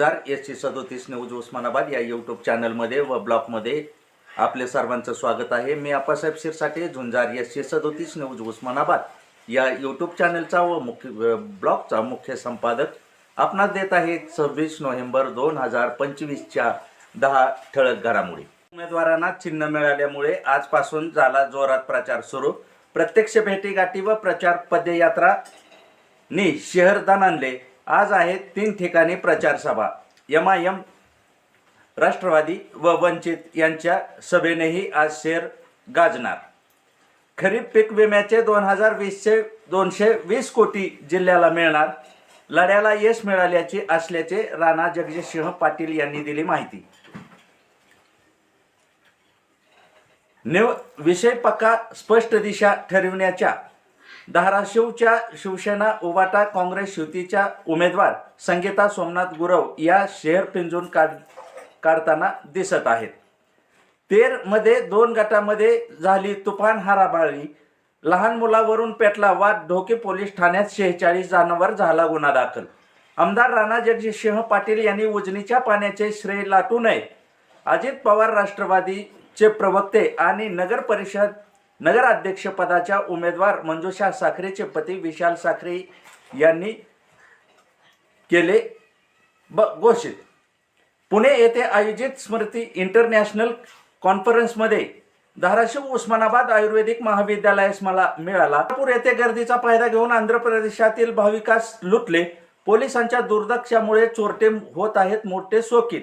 S C सदोतीस news Osmanabad या YouTube चॅनलमध्ये व ब्लॉगमध्ये आपले सर्वांचं स्वागत आहे. मी आप्पासाहेब शिरसाटे झुंजार एस सी सदोतीस न्यूज उस्मानाबाद या यूट्यूब चॅनलचा व मुख्य ब्लॉगचा मुख्य संपादक आपणास देत आहे सव्वीस नोव्हेंबर दोन हजार पंचवीसच्या दहा ठळक घडामोडी. उमेदवारांना चिन्ह मिळाल्यामुळे आजपासून झाला जोरात प्रचार सुरू. प्रत्यक्ष भेटीगाठी व प्रचार पदयात्रा नी शहरदान आणले. आज आहेत तीन ठिकाणी प्रचार सभा. एम आय एम राष्ट्रवादी व वंचित यांच्या सभेनेही आज शेर गाजणार. खरीप पीक विम्याचे दोन हजार वीसचे दोनशे वीस कोटी जिल्ह्याला मिळणार. लढ्याला यश मिळाल्याचे असल्याचे राणा जगजितसिंह पाटील यांनी दिली माहिती. निव विषय पक्का स्पष्ट दिशा ठरविण्याच्या धाराशिवच्या शिवसेना उबाटा काँग्रेस युतीच्या उमेदवार संगीता सोमनाथ गुरव या शहर पिंजून काढ काढताना दिसत आहेत. तेरमध्ये दोन गटामध्ये झाली तुफान हाराबाळी. लहान मुलावरून पेटला वाद ढोके पोलीस ठाण्यात शेहेचाळीस जणांवर झाला गुन्हा दाखल. आमदार राणा जगजितसिंह पाटील यांनी उजनीच्या पाण्याचे श्रेय लाटू नये. अजित पवार राष्ट्रवादीचे प्रवक्ते आणि नगर परिषद नगराध्यक्षपदाच्या उमेदवार मंजुषा साखरेचे पती विशाल साखरे यांनी केले ब घोषित. पुणे येथे आयोजित स्मृती इंटरनॅशनल कॉन्फरन्समध्ये धाराशिव उस्मानाबाद आयुर्वेदिक महाविद्यालयास मला मिळाला. नागपूर येथे गर्दीचा फायदा घेऊन आंध्र प्रदेशातील भाविकास लुटले. पोलिसांच्या दुर्दक्षामुळे चोरटे होत आहेत मोठे सोकीत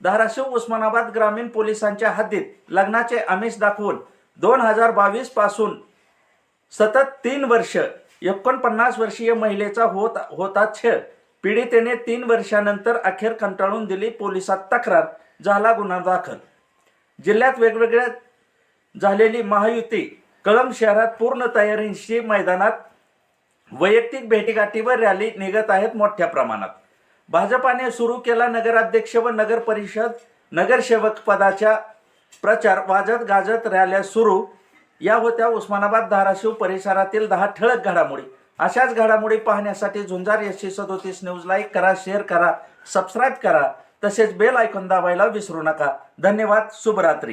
धाराशिव उस्मानाबाद ग्रामीण पोलिसांच्या हद्दीत लग्नाचे आमिष दाखवून दोन हजार बावीसपासून सतत तीन वर्ष एकोणपन्नास वर्षीय महिलेचा होत होता छळ पीडितेने तीन वर्षानंतर अखेर कंटाळून दिली पोलिसात तक्रार झाला गुन्हा दाखल. जिल्ह्यात वेगवेगळ्या झालेली महायुती कळंब शहरात पूर्ण तयारीशी मैदानात वैयक्तिक भेटीगाठीवर रॅली निघत आहेत मोठ्या प्रमाणात. भाजपाने सुरू केला नगराध्यक्ष व नगर परिषद नगरसेवक पदाच्या प्रचार वाजत गाजत रॅल्या सुरू. या होत्या उस्मानाबाद धाराशिव परिसरातील दहा ठळक घडामोडी. अशाच घडामोडी पाहण्यासाठी झुंजार एसशे सदोतीस न्यूज लाईक करा शेअर करा सबस्क्राईब करा. तसेच बेल आयकॉन दाबायला विसरू नका. धन्यवाद शुभरात्री.